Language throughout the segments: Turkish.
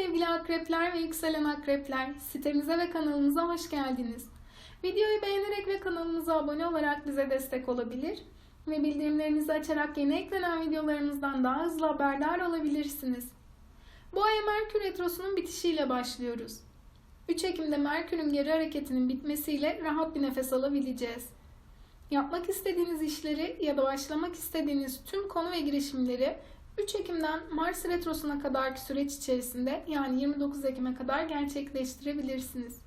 sevgili akrepler ve yükselen akrepler. Sitemize ve kanalımıza hoş geldiniz. Videoyu beğenerek ve kanalımıza abone olarak bize destek olabilir ve bildirimlerinizi açarak yeni eklenen videolarımızdan daha hızlı haberdar olabilirsiniz. Bu aya Merkür Retrosu'nun bitişiyle başlıyoruz. 3 Ekim'de Merkür'ün geri hareketinin bitmesiyle rahat bir nefes alabileceğiz. Yapmak istediğiniz işleri ya da başlamak istediğiniz tüm konu ve girişimleri 3 Ekim'den Mars Retrosu'na kadarki süreç içerisinde yani 29 Ekim'e kadar gerçekleştirebilirsiniz.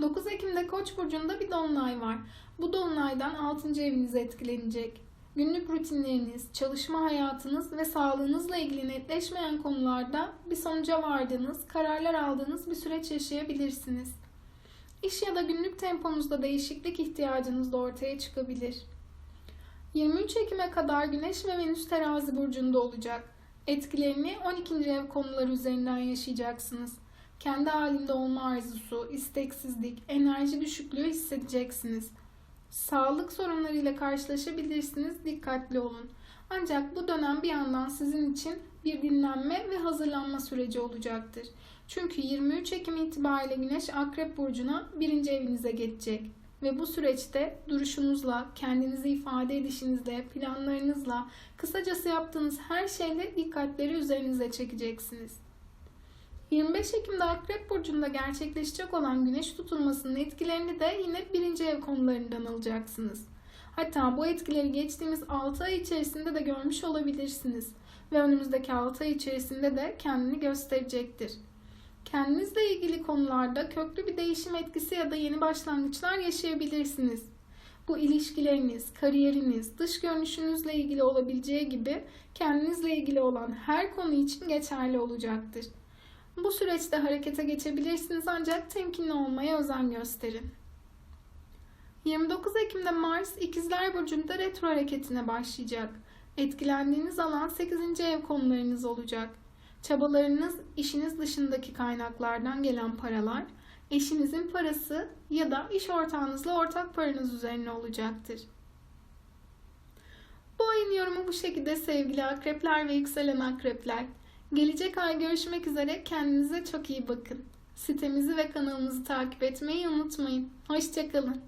9 Ekim'de Koç burcunda bir dolunay var. Bu dolunaydan 6. eviniz etkilenecek. Günlük rutinleriniz, çalışma hayatınız ve sağlığınızla ilgili netleşmeyen konularda bir sonuca vardığınız, kararlar aldığınız bir süreç yaşayabilirsiniz. İş ya da günlük temponuzda değişiklik ihtiyacınız da ortaya çıkabilir. 23 Ekim'e kadar Güneş ve Venüs terazi burcunda olacak. Etkilerini 12. ev konuları üzerinden yaşayacaksınız. Kendi halinde olma arzusu, isteksizlik, enerji düşüklüğü hissedeceksiniz. Sağlık sorunlarıyla karşılaşabilirsiniz, dikkatli olun. Ancak bu dönem bir yandan sizin için bir dinlenme ve hazırlanma süreci olacaktır. Çünkü 23 Ekim itibariyle Güneş Akrep Burcu'na birinci evinize geçecek. Ve bu süreçte duruşunuzla, kendinizi ifade edişinizle, planlarınızla, kısacası yaptığınız her şeyle dikkatleri üzerinize çekeceksiniz. 25 Ekim'de Akrep Burcu'nda gerçekleşecek olan güneş tutulmasının etkilerini de yine birinci ev konularından alacaksınız. Hatta bu etkileri geçtiğimiz 6 ay içerisinde de görmüş olabilirsiniz ve önümüzdeki 6 ay içerisinde de kendini gösterecektir. Kendinizle ilgili konularda köklü bir değişim etkisi ya da yeni başlangıçlar yaşayabilirsiniz. Bu ilişkileriniz, kariyeriniz, dış görünüşünüzle ilgili olabileceği gibi kendinizle ilgili olan her konu için geçerli olacaktır. Bu süreçte harekete geçebilirsiniz ancak temkinli olmaya özen gösterin. 29 Ekim'de Mars İkizler Burcu'nda retro hareketine başlayacak. Etkilendiğiniz alan 8. ev konularınız olacak. Çabalarınız işiniz dışındaki kaynaklardan gelen paralar, eşinizin parası ya da iş ortağınızla ortak paranız üzerine olacaktır. Bu ayın yorumu bu şekilde sevgili akrepler ve yükselen akrepler. Gelecek ay görüşmek üzere kendinize çok iyi bakın. Sitemizi ve kanalımızı takip etmeyi unutmayın. Hoşçakalın.